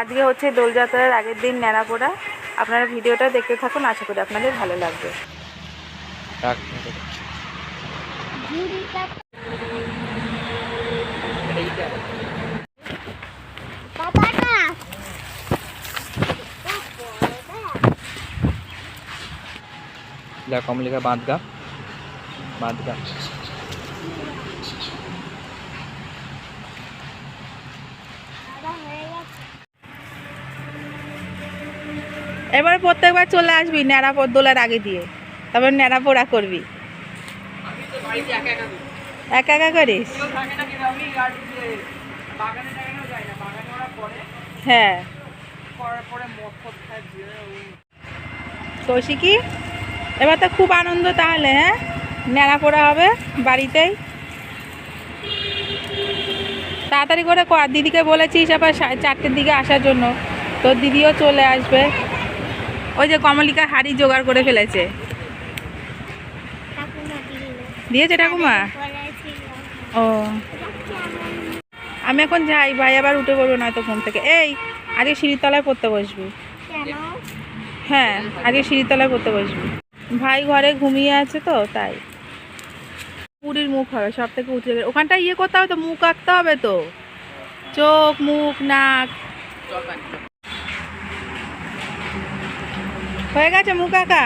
আজকে হচ্ছে দোলযাত্রার আগের দিন ন্যাড়াপোড়া। আপনারা ভিডিওটা দেখতে থাকুন, আশা করি আপনাদের ভালো লাগবে। যা কমলিকা বাঁধ গা এবার প্রত্যেকবার চলে আসবি ন্যাড়া দোলার আগে দিয়ে। তারপর ন্যাড়া পোড়া করবি। একা একা করিস? হ্যাঁ। কৌশিকি এবার তো খুব আনন্দ তাহলে হ্যাঁ? ন্যাড়া পোড়া হবে বাড়িতেই। তাড়াতাড়ি করে দিদিকে বলেছিস আবার চারটের দিকে আসার জন্য। তোর দিদিও চলে আসবে। ওই যে কমলিকা হাড়ি জোগাড় করে ফেলেছে। দিয়েছে ঠাকুমা? ও। আমি এখন যাই ভাই আবার উঠে পড়ব নয়তো ঘুম থেকে। এই আগে সিঁড়িতলায় পড়তে বসবি। হ্যাঁ আগে সিঁড়িতলায় পড়তে বসবি। ভাই ঘরে ঘুমিয়ে আছে তো তাই। পুরীর মুখ হবে সব থেকে উঠে জায়গায়। ওখানটা ইয়ে করতে হবে তো মুখ আঁকতে হবে তো। চোখ মুখ নাক। হয়ে গেছে মুখ আঁকা?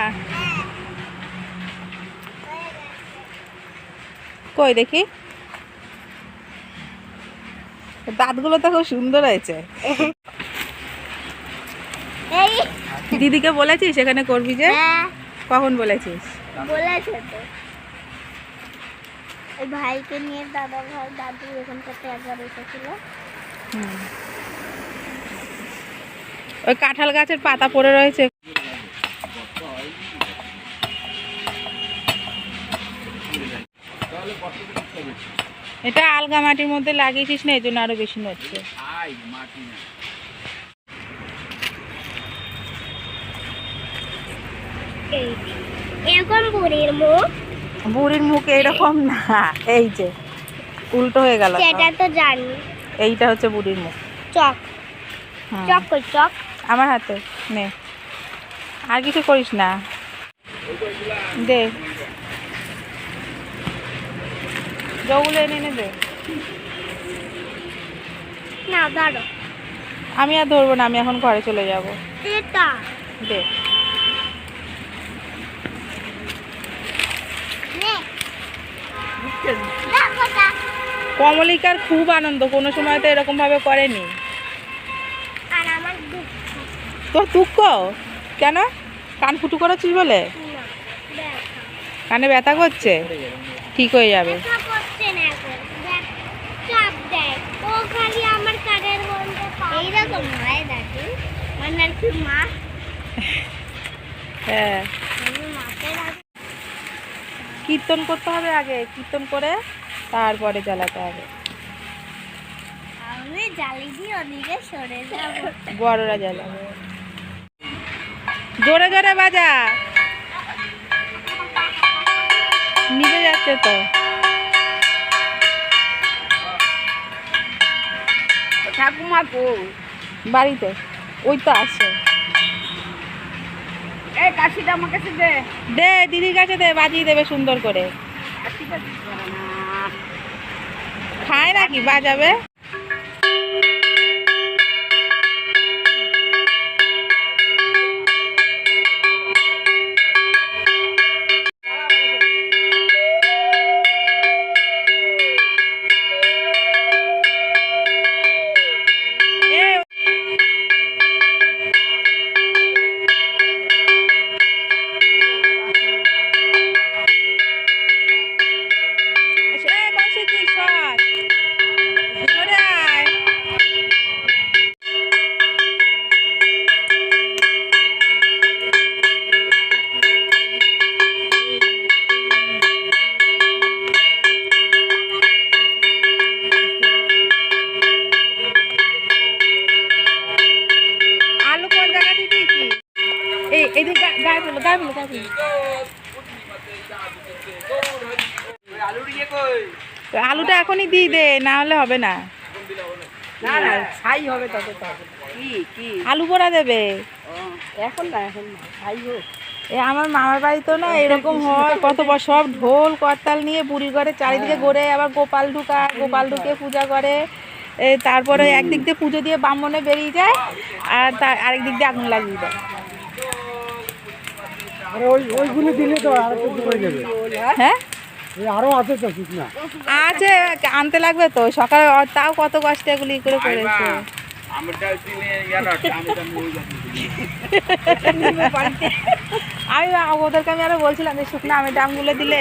কই দেখি? দাঁতগুলো তো খুব সুন্দর হয়েছে। দিদিকে বলেছিস এখানে করবি যে? হ্যাঁ। কখন বলেছিস? বলেছে তো। ওই ভাইকে নিয়ে দাদা ভাই দাদু এখানটাতে একবার এসেছিল। ওই কাঁঠাল গাছের পাতা পড়ে রয়েছে। এটা আলগা মাটির মধ্যে লাগিয়েছিস না এই জন্য আরও বেশি নড়ছে। এরকম বুড়ির মুখ। বুড়ির মুখ না এই যে উল্টো হয়ে গেল সেটা তো জানি। এইটা হচ্ছে বুড়ির মুখ। চক। চক কই চক। আমার হাতে নে। আর কিছু করিস না। দে। জগুলো এনে এনে দে। না দাঁড়ো আমি আর ধরবো না আমি এখন ঘরে চলে যাব। এটা। দে। কমলিকার খুব আনন্দ কোনো সময় তো এরকম ভাবে করেনি। আর আমার দুঃখ। তোর দুঃখ? কেন? কান ফুটু করেছিস বলে? কানে ব্যথা করছে? ঠিক হয়ে যাবে দেখা করছে না এখন দেখ চাপ দেখ ও খালি আমার কানের মধ্যে এইরকম হয় দেখি মানে আর কি মা হ্যাঁ। কীর্তন করতে হবে আগে কীর্তন করে তারপরে জ্বালাতে হবে। আমি দিয়ে ওদিকে সরে যাব। বড়রা জ্বালাবে জোরে জোরে বাজা। নিভে যাচ্ছে তো। ঠাকুমা কো বাড়িতে। ওই তো আছে। এই কাশিটা আমার কাছে দে। দে দিদির কাছে দে বাজিয়ে দেবে সুন্দর করে। খায় নাকি বাজাবে? আলু জায়গাতে দিয়েছি এই এই দিকে গায়ে ফেলো গায়ে ফেলো গায়ে ফেলো আলুটা এখনই দিয়ে দে না হলে হবে না। না না ছাই হবে তত কি কি? আলু পোড়া দেবে। এখন না এখন না ছাই হোক। এ আমার মামার বাড়িতেও না এরকম হয় কত সব ঢোল করতাল নিয়ে বুড়ি ঘরে চারিদিকে ঘোরে আবার গোপাল ঢুকা গোপাল ঢুকে পূজা করে। তারপরে একদিক দিয়ে পুজো দিয়ে বামনে বেরিয়ে যায় আর তার আরেক দিক দিয়ে আগুন লাগিয়ে দেয়। ওইগুলো দিলে তো আর একটু হয়ে হ্যাঁ? আছে আনতে লাগবে তো সকালে তাও কত কষ্টে এগুলি করে করেছে। আমি ওদেরকে আমি আরও বলছিলাম যে শুকনো আমি ডামগুলো দিলে